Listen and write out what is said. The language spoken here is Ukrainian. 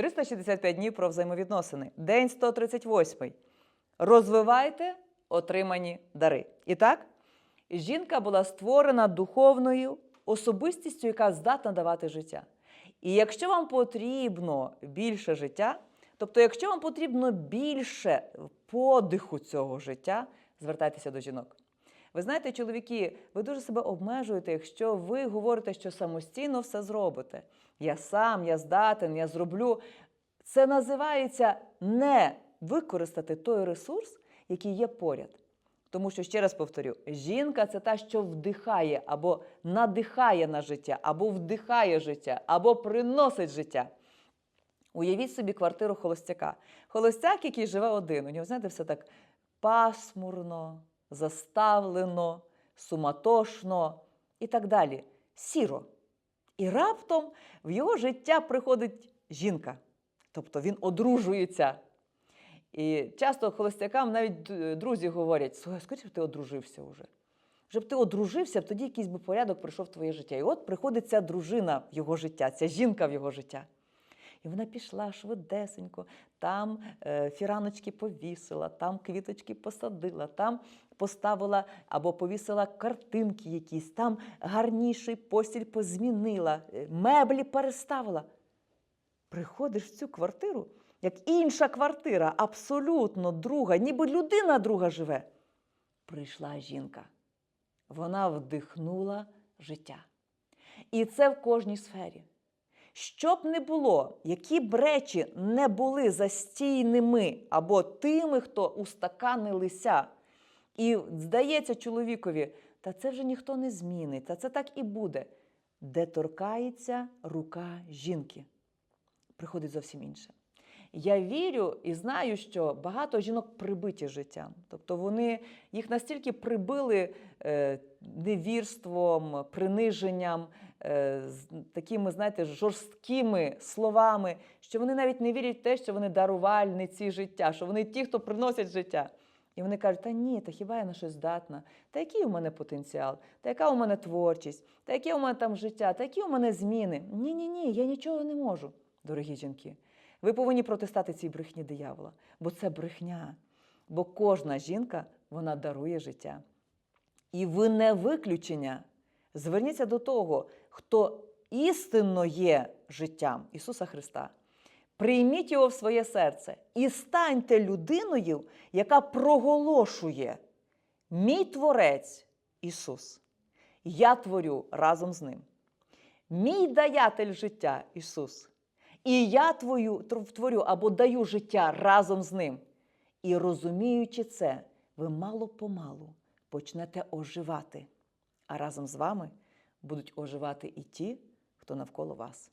365 днів про взаємовідносини. День 138. Розвивайте отримані дари. І так, жінка була створена духовною особистістю, яка здатна давати життя. І якщо вам потрібно більше життя, тобто, якщо вам потрібно більше подиху цього життя, звертайтеся до жінок. Ви знаєте, чоловіки, ви дуже себе обмежуєте, якщо ви говорите, що самостійно все зробите. Я сам, я здатен, я зроблю. Це називається не використати той ресурс, який є поряд. Тому що, ще раз повторю, жінка це та, що вдихає або надихає на життя, або вдихає життя, або приносить життя. Уявіть собі квартиру холостяка. Холостяк, який живе один, у нього, знаєте, все так пасмурно, заставлено, суматошно і так далі. Сіро. І раптом в його життя приходить жінка, тобто він одружується. І часто холостякам навіть е, друзі говорять: скоріше б ти одружився вже. Вже б ти одружився, тоді якийсь би порядок прийшов в твоє життя. І от приходить ця дружина в його життя, ця жінка в його життя. І вона пішла швидесенько, там е, фіраночки повісила, там квіточки посадила, там поставила або повісила картинки якісь, там гарніший постіль позмінила, е, меблі переставила. Приходиш в цю квартиру, як інша квартира, абсолютно друга, ніби людина друга живе. Прийшла жінка. Вона вдихнула життя. І це в кожній сфері. Що б не було, які б речі не були застійними або тими, хто устаканилися, і здається чоловікові, та це вже ніхто не змінить, та це так і буде, де торкається рука жінки. Приходить зовсім інше. Я вірю і знаю, що багато жінок прибиті життям. Тобто вони їх настільки прибили е, невірством, приниженням, з такими, знаєте, жорсткими словами, що вони навіть не вірять в те, що вони дарувальниці життя, що вони ті, хто приносять життя. І вони кажуть, та ні, та хіба я на щось здатна? Та який у мене потенціал? Та яка у мене творчість? Та яке у мене там життя? Та які у мене зміни? Ні, ні, ні, я нічого не можу, дорогі жінки. Ви повинні протистати цій брехні диявола, бо це брехня. Бо кожна жінка вона дарує життя. І ви не виключення. Зверніться до того, хто істинно є життям Ісуса Христа. Прийміть його в своє серце і станьте людиною, яка проголошує мій творець Ісус. Я творю разом з ним. Мій даятель життя Ісус. І я твою, творю або даю життя разом з ним. І розуміючи це, ви мало-помалу почнете оживати, а разом з вами будуть оживати і ті, хто навколо вас.